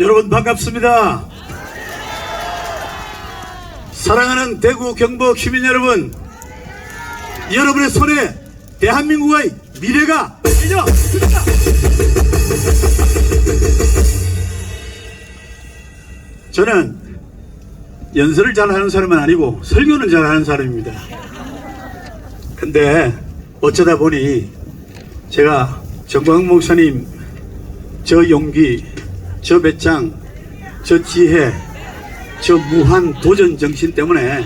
여러분 반갑습니다. 사랑하는 대구 경북 시민 여러분, 여러분의 손에 대한민국의 미래가 있습니다. 저는 연설을 잘하는 사람은 아니고 설교는 잘하는 사람입니다. 근데 어쩌다 보니 제가 정광 목사님 저 용기, 저 배짱, 저 지혜, 저 무한 도전 정신 때문에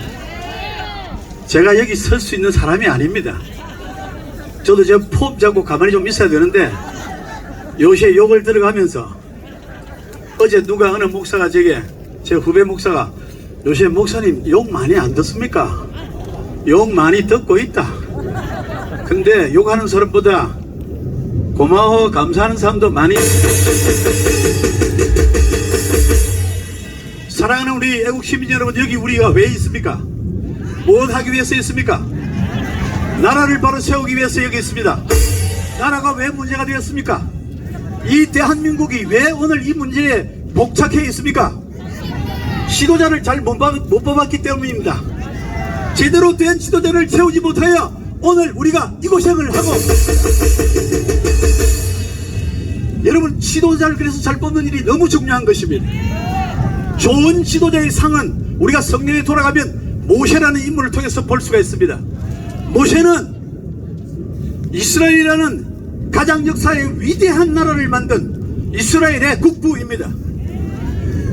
제가 여기 설 수 있는 사람이 아닙니다. 저도 저폼 잡고 가만히 좀 있어야 되는데 요새 욕을 들어가면서 어제 누가 어느 목사가 제게 제 후배 목사가 요새 목사님 욕 많이 안 듣습니까? 욕 많이 듣고 있다. 근데 욕하는 사람보다 고마워 감사하는 사람도 많이 사랑하는 우리 애국 시민 여러분 여기 우리가 왜 있습니까? 뭘 하기 위해서 있습니까? 나라를 바로 세우기 위해서 여기 있습니다. 나라가 왜 문제가 되었습니까? 이 대한민국이 왜 오늘 이 문제에 복착해 있습니까? 지도자를 잘 못 뽑았기 때문입니다. 제대로 된 지도자를 세우지 못하여 오늘 우리가 이 고생을 하고 여러분 지도자를 그래서 잘 뽑는 일이 너무 중요한 것입니다. 좋은 지도자의 상은 우리가 성경에 돌아가면 모세라는 인물을 통해서 볼 수가 있습니다. 모세는 이스라엘이라는 가장 역사의 위대한 나라를 만든 이스라엘의 국부입니다.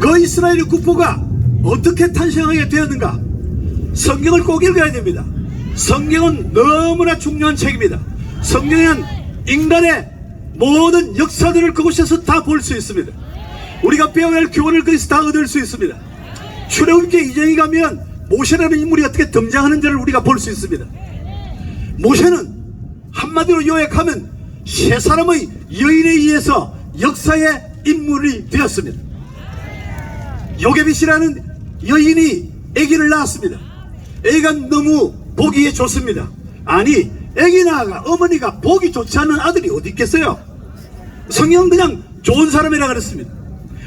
그 이스라엘의 국부가 어떻게 탄생하게 되었는가? 성경을 꼭 읽어야 됩니다. 성경은 너무나 중요한 책입니다. 성경은 인간의 모든 역사들을 그곳에서 다 볼 수 있습니다. 우리가 배워야 할 교훈을 거기서 다 얻을 수 있습니다. 출애굽기 이전에 가면 모세라는 인물이 어떻게 등장하는지를 우리가 볼 수 있습니다. 모세는 한마디로 요약하면 세 사람의 여인에 의해서 역사의 인물이 되었습니다. 요게빗이라는 여인이 아기를 낳았습니다. 애가 너무 보기에 좋습니다. 아니, 아기 낳아가 어머니가 보기 좋지 않은 아들이 어디 있겠어요? 성경 그냥 좋은 사람이라 그랬습니다.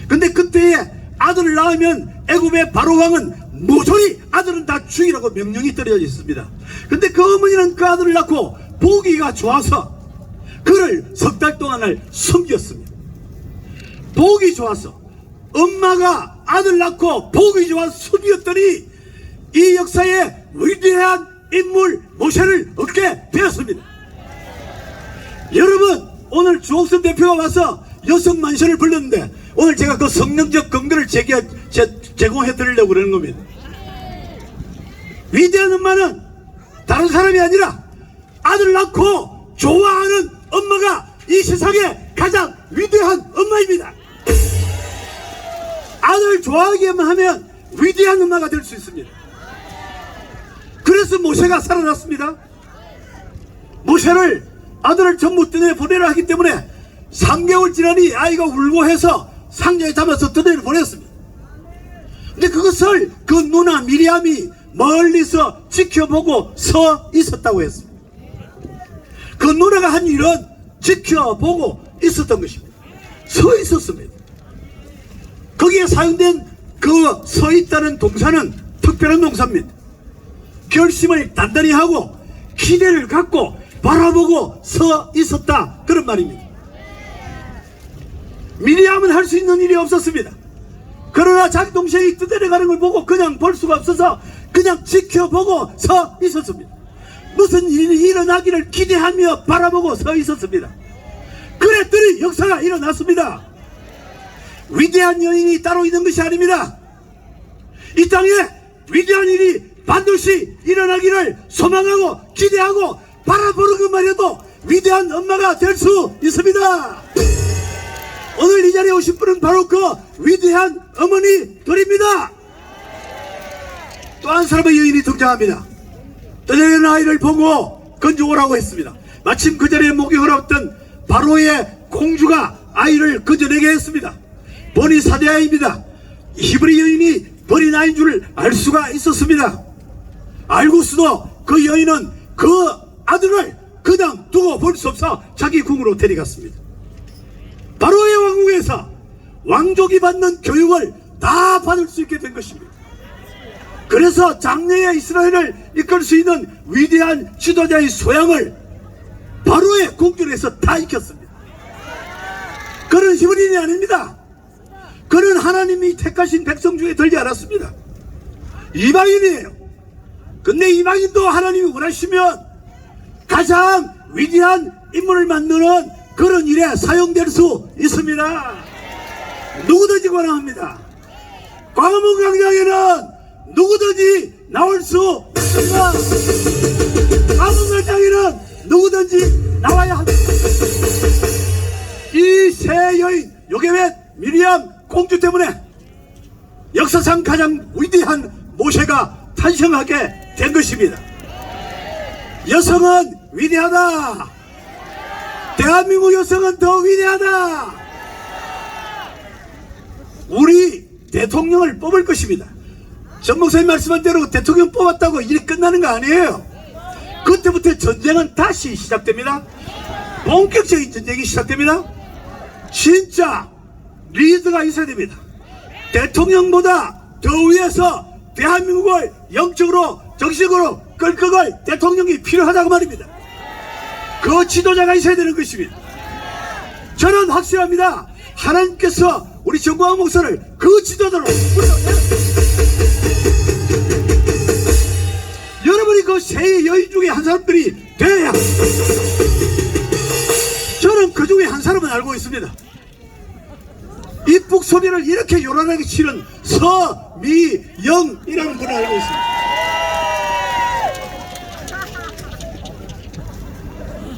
근데 그때에 아들을 낳으면 애굽의 바로 왕은 모조리 아들은 다 죽이라고 명령이 떨어져 있습니다. 근데 그 어머니는 그 아들을 낳고 보기가 좋아서 그를 석 달 동안을 숨겼습니다. 보기 좋아서 엄마가 아들 낳고 보기 좋아서 숨겼더니 이 역사의 위대한 인물 모세를 얻게 되었습니다. 여러분 오늘 주옥선 대표가 와서 여성 만세를 불렀는데 오늘 제가 그 성령적 근거를 제공해 드리려고 그러는 겁니다. 위대한 엄마는 다른 사람이 아니라 아들 낳고 좋아하는 엄마가 이 세상에 가장 위대한 엄마입니다. 아들 좋아하기만 하면 위대한 엄마가 될 수 있습니다. 그래서 모세가 살아났습니다. 모세를 아들을 전부 뜯어 보내라 하기 때문에 3개월 지나니 아이가 울고 해서 상자에 담아서 뜯어 보냈습니다. 근데 그것을 그 누나 미리암이 멀리서 지켜보고 서 있었다고 했습니다. 그 누나가 한 일은 지켜보고 있었던 것입니다. 서 있었습니다. 거기에 사용된 그 서 있다는 동사는 특별한 동사입니다. 결심을 단단히 하고 기대를 갖고 바라보고 서 있었다 그런 말입니다. 미리암은 할 수 있는 일이 없었습니다. 그러나 자기 동생이 뜯어내가는 걸 보고 그냥 볼 수가 없어서 그냥 지켜보고 서 있었습니다. 무슨 일이 일어나기를 기대하며 바라보고 서 있었습니다. 그랬더니 역사가 일어났습니다. 위대한 여인이 따로 있는 것이 아닙니다. 이 땅에 위대한 일이 반드시 일어나기를 소망하고 기대하고 바라보는 것만 해도 위대한 엄마가 될 수 있습니다. 오늘 이 자리에 오신 분은 바로 그 위대한 어머니들입니다. 또 한 사람의 여인이 등장합니다. 떠내는 아이를 보고 건져오라고 했습니다. 마침 그 자리에 목욕을 했던 바로의 공주가 아이를 건져내게 했습니다. 본이 사대아입니다. 히브리 여인이 버린 아이인 줄알 수가 있었습니다. 알고서도 그 여인은 그 아들을 그냥 두고 볼 수 없어 자기 궁으로 데려갔습니다. 바로의 왕국에서 왕족이 받는 교육을 다 받을 수 있게 된 것입니다. 그래서 장래의 이스라엘을 이끌 수 있는 위대한 지도자의 소양을 바로의 공주에서 다 익혔습니다. 그는 히브리인이 아닙니다. 그는 하나님이 택하신 백성 중에 들지 않았습니다. 이방인이에요. 근데 이방인도 하나님이 원하시면 가장 위대한 인물을 만드는 그런 일에 사용될 수 있습니다. 누구든지 관함합니다. 광화문 광장에는 누구든지 나올 수 있습니다. 광화문 광장에는 누구든지 나와야 합니다. 이 세 여인 요게벳 미리암 공주 때문에 역사상 가장 위대한 모세가 탄생하게 된 것입니다. 여성은 위대하다. 대한민국 여성은 더 위대하다. 우리 대통령을 뽑을 것입니다. 전 목사님 말씀한 대로 대통령 뽑았다고 일이 끝나는 거 아니에요. 그때부터 전쟁은 다시 시작됩니다. 본격적인 전쟁이 시작됩니다. 진짜 리더가 있어야 됩니다. 대통령보다 더 위에서 대한민국을 영적으로 정식으로 끌끌걸 대통령이 필요하다고 말입니다. 그 지도자가 있어야 되는 것입니다. 저는 확실합니다. 하나님께서 우리 정광 목사를 그 지도자로. 여러분이 그세 여인 중에 한 사람들이 돼야 저는 그 중에 한 사람은 알고 있습니다. 입북 소리를 이렇게 요란하게 치는 서미영이라는 분을 알고 있습니다.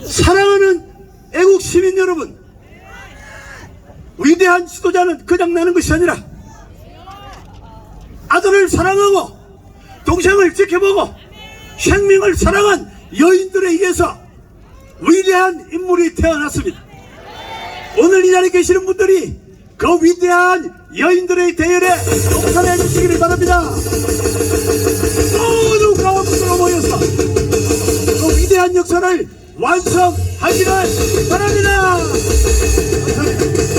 사랑하는 애국 시민 여러분, 위대한 지도자는 그냥 나는 것이 아니라 아들을 사랑하고 동생을 지켜보고 생명을 사랑한 여인들에 의해서 위대한 인물이 태어났습니다. 오늘 이 자리에 계시는 분들이 그 위대한 여인들의 대열에 동참해 주시기를 바랍니다. 모두 가운데로 모여서 그 위대한 역사를 완성하기를 바랍니다. 감사합니다.